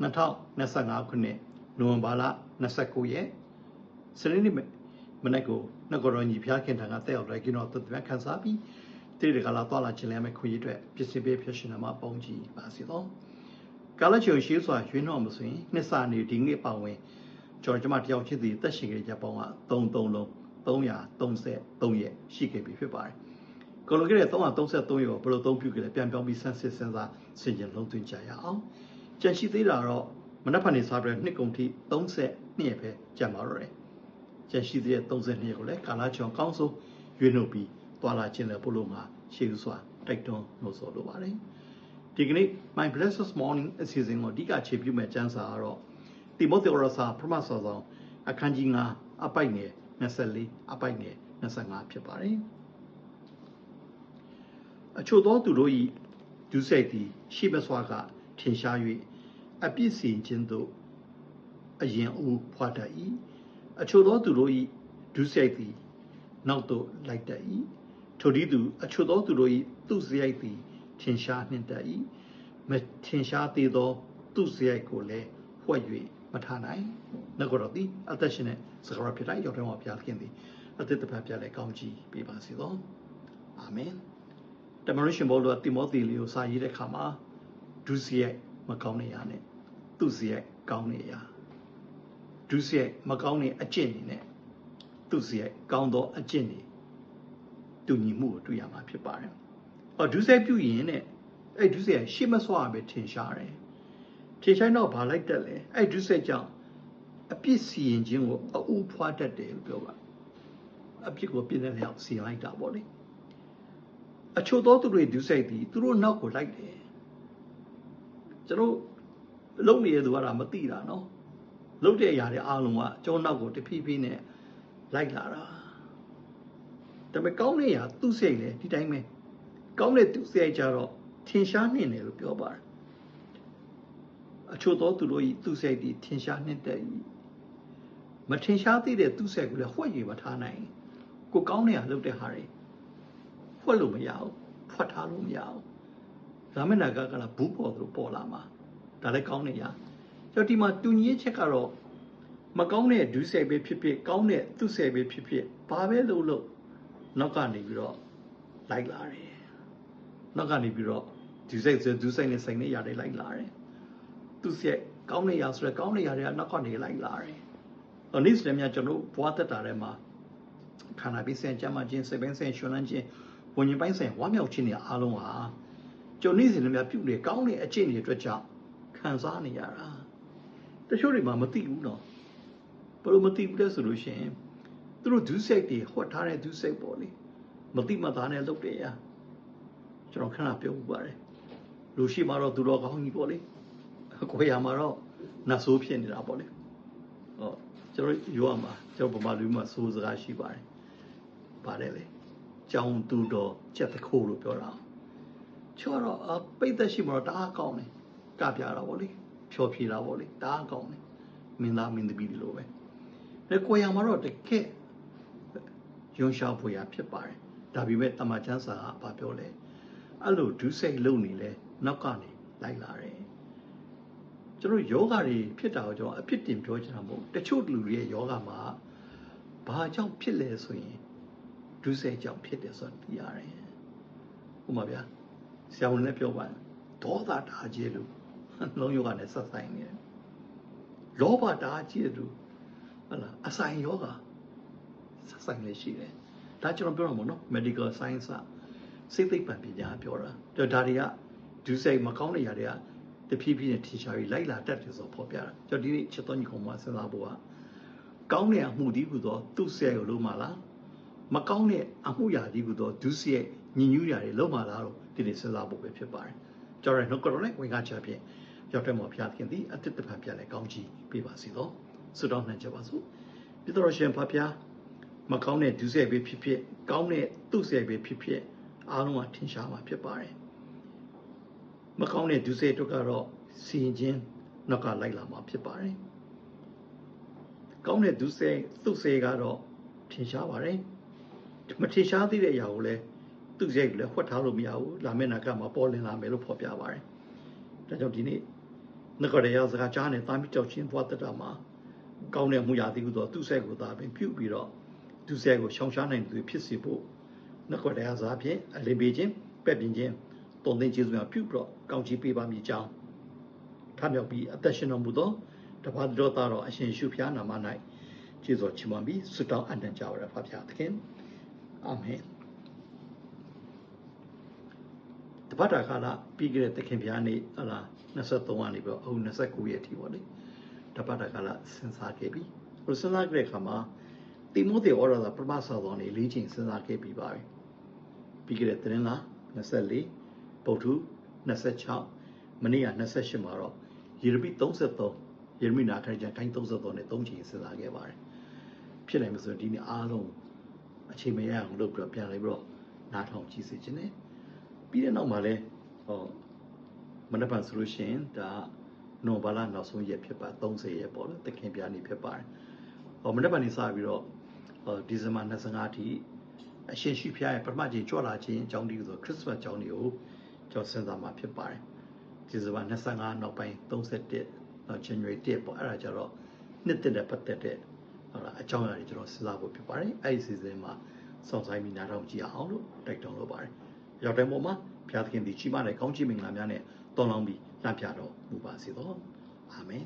2025ခုနှစ်နိုဝင်ဘာလ29ရက်စနေနေ့မနေ့ကနဂရောညီဖျားခင်ထံကတက်ရောက်တဲ့ကိနောသတ္တမြခန်းစားပြီးတိရကလာသွားလာခြင်းလည်းမခွင့်ရတဲ့ပြည်စီပေးဖြစ်ရှင်မှာပုံကြည့်ပါစီတော့ကာလချုံရှိစွာရွှေနှောမဆိုရင်နှစ်စာနေဒီနေ့ပါဝင်ကျွန်တော်ကျမတယောက်ချင်းစီတက်ရှင်ကြတဲ့ပေါင်းက33လုံး333ရက်ရှိခဲ့ပြီဖြစ်ပါတယ်ကိုလိုခဲ့တဲ့333ရောဘယ်လိုသုံးပြုခဲ့လဲပြန်ပြောင်းပြီးဆန်းစစ်စဉ်းစားဆင်ခြင်လုံးသွင်းကြရအောင် ကြံရှိသေးတာတော့မနက်ဖြန်နေစားပြီးနှစ်ကုန်ထိ32ရက်ပဲကြံပါတော့တယ်ကြံရှိသေးတဲ့32ရက်ကိုလည်းကာလာချောင်းကောင်းဆုံးရွေးနှုတ်ပြီးတွာလာခြင်းလည်းပို့လို့မှာရှေးဥစွာတိုက်တွန်းလို့ဆိုလိုပါတယ်ဒီကနေ့ my blessed morning အစီအစဉ်ကိုအဓိကခြေပြုမဲ့ကျမ်းစာကတော့တိမောသေဩရစာပထမစာဆောင်အခန်းကြီး9အပိုက်ငယ်24အပိုက်ငယ်25ဖြစ်ပါတယ်အချို့သောသူတို့၏ဒုစရိုက်သည် ရှိမစွာကထင်ရှား၍ အပြစ်စီခြင်းသို့အရင်ဦးဖွာတတ်၏အချို့သောသူတို့၏ဒုစရိုက်သည် နောက်သို့လိုက်တတ်၏ထိုဒီသူအချို့သောသူတို့၏သူစရိုက်သည် ထင်ရှားနှင့်တတ်၏မထင်ရှားသေးသော သူစရိုက်ကိုလည်းဖွက်၍မထားနိုင်ငါကတော့ဒီအသက်ရှင်တဲ့စကားဖြစ်တိုင်းရောက်တဲ့မှာပြခင်သည်အသက်တစ်ဖက်ပြလဲကောင်းကြီးပေးပါစေသောအာမင်တမန်တော်ရှင်ဘောလို့တိမောသေလီကိုစာရေးတဲ့ခါမှာဒုစရိုက် မကောင်းနေရနဲ့သူစရိုက်ကောင်းနေရဒုစရိုက်မကောင်းတဲ့အကျင့်နေနဲ့သူစရိုက်ကောင်းသောအကျင့်နေတူညီမှုကိုတွေ့ရမှာဖြစ်ပါတယ်။အော်ဒုစရိုက်ပြုရင်နဲ့အဲ့ဒုစရိုက်ရှေ့မဆွာပဲထင်ရှားတယ်။ထင်ရှားတော့ဘာလိုက်တက်လဲ။အဲ့ဒုစရိုက်ကြောင့်အပြစ်စီရင်ခြင်းကိုအူဖွာတတ်တယ်လို့ပြောပါအပြစ်ကိုပြင်းတဲ့လျောက်စီရင်လိုက်တာပေါ့လေအချို့သောသူတွေဒုစရိုက်သည်သူတို့နောက်ကိုလိုက်တယ် ကျွန်တော်လုံနေတဲ့သူကမသိတာနော်လုံတဲ့အရာတွေအားလုံးကကျွန်တော်နောက်ကိုတဖြည်းဖြည်းနဲ့လိုက်လာတာဒါပေမဲ့ကောင်းတဲ့အရာသူ့စိတ်လေဒီတိုင်းပဲကောင်းတဲ့သူ့စိတ်ကြတော့ထင်ရှားနေတယ်လို့ပြောပါတယ်အချို့သောသူတို့ဤသူ့စိတ်ဒီထင်ရှားနေတဲ့မထင်ရှားသေးတဲ့သူ့စိတ်ကိုလည်းဝှက်ရမထားနိုင်ကိုကောင်းတဲ့အလုပ်တဲ့ဟာတွေဖွက်လို့မရဘူးဖွက်ထားလို့မရဘူး ဒါမဲ့နာကကလာဘူးပေါ်သူပေါ်လာမှာဒါလည်းကောင်းနေရကျော်ဒီမှာတူညီချက်ကတော့မကောင်းတဲ့ဒုစရိုက်ပဲဖြစ်ဖြစ်ကောင်းတဲ့သူ့ဆယ်ပဲဖြစ်ဖြစ်ဘာပဲလုပ်လို့နောက်ကနေပြီးတော့လိုက်လာတယ်နောက်ကနေပြီးတော့ဒုစရိုက်ဆိုဒုစရိုက်နဲ့ဆိုင်နေရတယ်လိုက်လာတယ်သူ့ဆယ်ကောင်းနေရဆိုတော့ကောင်းနေရတွေကနောက်ကနေလိုက်လာတယ်။အနည်းစလည်းများကျွန်တော်ဘွားတက်တာထဲမှာခန္ဓာပြီးဆင်ကြမ်းမှခြင်းစိတ်ပိုင်းဆင်ရှင်လန်းခြင်းဝิญဉ်ပိုင်းဆိုင်ဝမ်းမြောက်ခြင်းတွေအားလုံးဟာ ကျွန်နေ့စဉ်တွေများပြုနေကောင်းတဲ့အကျင့်တွေအတွက်ကြောင့်ခံစားနေရတာတချို့တွေမှမသိဘူးနော်ဘယ်လိုမသိဘူးလဲဆိုလို့ရှိရင်သူတို့ဒုစရိုက်တွေဟောထားတဲ့ဒုစရိုက်ပေါ့လေမသိမသားနဲ့လုပ်တယ်ရကျွန်တော်ခဏပြောဥပါတယ်လူရှိမှတော့သူတော်ကောင်းကြီးပေါ့လေကိုရမှာတော့နတ်ဆိုးဖြစ်နေတာပေါ့လေဟောကျွန်တော်ရောမှာကျွန်တော်ဗမာလူမှာစိုးစကားရှိပါတယ်ပါတယ်လေကြောင်သူတော်ချက်တခိုးလို့ပြောတာ ချောတော့အပိတ်သက်ရှိမှာတော့တအားကောင်းတယ်ကပြတာဗောလေဖြောဖြေတာဗောလေတအားကောင်းတယ်မင်းသားမင်းသမီးလိုပဲလက်ကိုရမှာတော့တကက်ယွန်ရှာဖွေရဖြစ်ပါတယ်ဒါပေမဲ့တမချန်းစာကဘာပြောလဲအဲ့လိုဒုစိတ်လုံနေလဲနောက်ကနေလိုက်လာတယ်ကျွန်တော်ယောဂတွေဖြစ်တာကိုကျွန်တော်အဖြစ်တင်ပြောချင်တာမဟုတ်တချို့လူတွေရဲ့ယောဂမှာဘာကြောင့်ဖြစ်လဲဆိုရင်ဒုစရိုက်ကြောင့်ဖြစ်တယ်ဆိုတာသိရတယ်ဥပမာဗျာ ဆရာဝန်လည်းပြောပါတယ်ဒေါသတာကြီးလို့လုံးယောဂနဲ့ဆက်ဆိုင်နေတယ်လောဘတာကြီးလို့ဟုတ်လားအဆိုင်ယောဂဆက်ဆိုင်လေးရှိတယ်ဒါကျွန်တော်ပြောရမှာနော် medical science ကစိတ်သိပ္ပံပညာပြောတာဒါတွေကဒုစရိုက်မကောင်းတဲ့ຢာတွေကတဖြည်းဖြည်းနဲ့ထင်ရှားပြီးလိုက်လာတတ်တယ်ဆိုဖော်ပြတာကျွန်တော်ဒီနေ့ချက်တော်ညီကောင်မစဉ်းစားဖို့ကကောင်းတဲ့အမှုဒီကူတော့သူ့ဆရာကိုလုံးမလား မကောင်းတဲ့အမှုရာဒီကူတော့ဒုစရိုက်ညင်ညူးရာတွေလုံးမလားတော့ဒီနေ့စဉ်းစားဖို့ပဲဖြစ်ပါတယ်ကျွန်တော်နှုတ်ကတော့လည်းဝင်ကားချဖြင့်ရောက်တဲ့မှာဖျားခင်သည်အတစ်တဖန်ပြလဲကောင်းချီးပေးပါစေတော့ဆုတောင်းနှံကြပါစို့ပြတော်ရှင်ဖဖျားမကောင်းတဲ့ဒုစရိုက်ပဲဖြစ်ဖြစ်ကောင်းတဲ့သူ့စရိုက်ပဲဖြစ်ဖြစ်အားလုံးကထင်ရှားမှာဖြစ်ပါတယ်မကောင်းတဲ့ဒုစရိုက်တို့ကတော့စီရင်ခြင်းနောက်ကလိုက်လာမှာဖြစ်ပါတယ်ကောင်းတဲ့ဒုစရိုက်သူ့စရိုက်ကတော့ထင်ရှားပါတယ် မထင်ရှားသေးတဲ့အရာကိုလည်းသူ့စရိုက်ကိုလည်းဖွက်ထားလို့မရဘူးလာမယ့်နာကမှာပေါ်လင်လာမယ်လို့ဖော်ပြပါတယ်ဒါကြောင့်ဒီနေ့နဂရယစကားကြားနဲ့တာမီကြောက်ချင်းဘဝတတမှာကောင်းတဲ့မှုရာသီဟုသောသူဆက်ကိုသာပင်ပြုပြီးတော့သူဆက်ကိုရှောင်ရှားနိုင်သူဖြစ်စေဖို့နဂရယစကားဖြင့်အလင်းပေးခြင်းပက်ပြင်းခြင်းတုံသိမ်းကျေးဇူးများပြုပြီးတော့ကောင်းချီးပေးပါမည်ကြောင်းထမြောက်ပြီးအသက်ရှင်တော်မူသောတပါးတော်သားတော်အရှင်ရှုဖျားနာမ၌ကျေးဇူးချီးမွမ်းပြီးဆုတောင်းအပ်နှံကြပါရဖဖျားသခင် အာမင်တပတ်တာခါလာပြီးကြတဲ့သခင်ဖျားနေ့ဟလာ23ကနေပြီးတော့အခု29ရက်အထိပေါ့လေတပတ်တာခါလာစဉ်းစားခဲ့ပြီဟိုစဉ်းစားကြတဲ့အခါမှာတိမိုသေဩရသာပထမဆောတော်နေ၄ချိန်စဉ်းစားခဲ့ပြီးပါပြီပြီးကြတဲ့သတင်းလား24ပုတ်ထု26မနေ့က28မှာတော့ယေရမိ33ယေရမိနာခရစ်ကျမ်းခိုင်း33နဲ့3ချိန်စဉ်းစားခဲ့ပါတယ်ဖြစ်နိုင်မဆိုဒီနေ့အားလုံး အချိန်မရအောင်လုပ်ပြီးတော့ပြန်လိုက်ပြီးတော့နားထောင်ကြည့်စေခြင်းနဲ့ပြီးတဲ့နောက်မှာလဲဟောမနက်ဖြန်ဆိုလို့ရှိရင်ဒါနိုဘာလနောက်ဆုံးရက်ဖြစ်ပါ30ရက်ပေါ့လေတခင်ပြားနေဖြစ်ပါတယ်ဟောမနက်ဖြန်နေစပြီးတော့ဟောဒီဇင်ဘာ25အထိအရှင်ရှိဖျားရဲ့ပထမချိန်ကြွလာခြင်းအကြောင်းတည်းဆိုခရစ်စမတ်အကြောင်းတွေကိုကျွန်တော်စဉ်းစားမှာဖြစ်ပါတယ်ဒီဇင်ဘာ25နောက်ပိုင်း31နောက် January 1ပေါ့အဲ့ဒါကြတော့နှစ်တက်တဲ့ပတ်သက်တဲ့ ဟုတ်လားအကြောင်းအရာတွေကျွန်တော်စဉ်းစားဖို့ဖြစ်ပါတယ်အဲ့ဒီစီစဉ်မှာစောင့်ဆိုင်ပြီးနားထောင်ကြည့်အောင်လို့တိုက်တွန်းလိုပါတယ်ရောက်တဲ့ပုံမှာဘုရားသခင်ဒီကြီးမားတဲ့ကောင်းချီးမင်္ဂလာများနဲ့တော်လောင်းပြီးလမ်းပြတော်မူပါစေသောအာမင်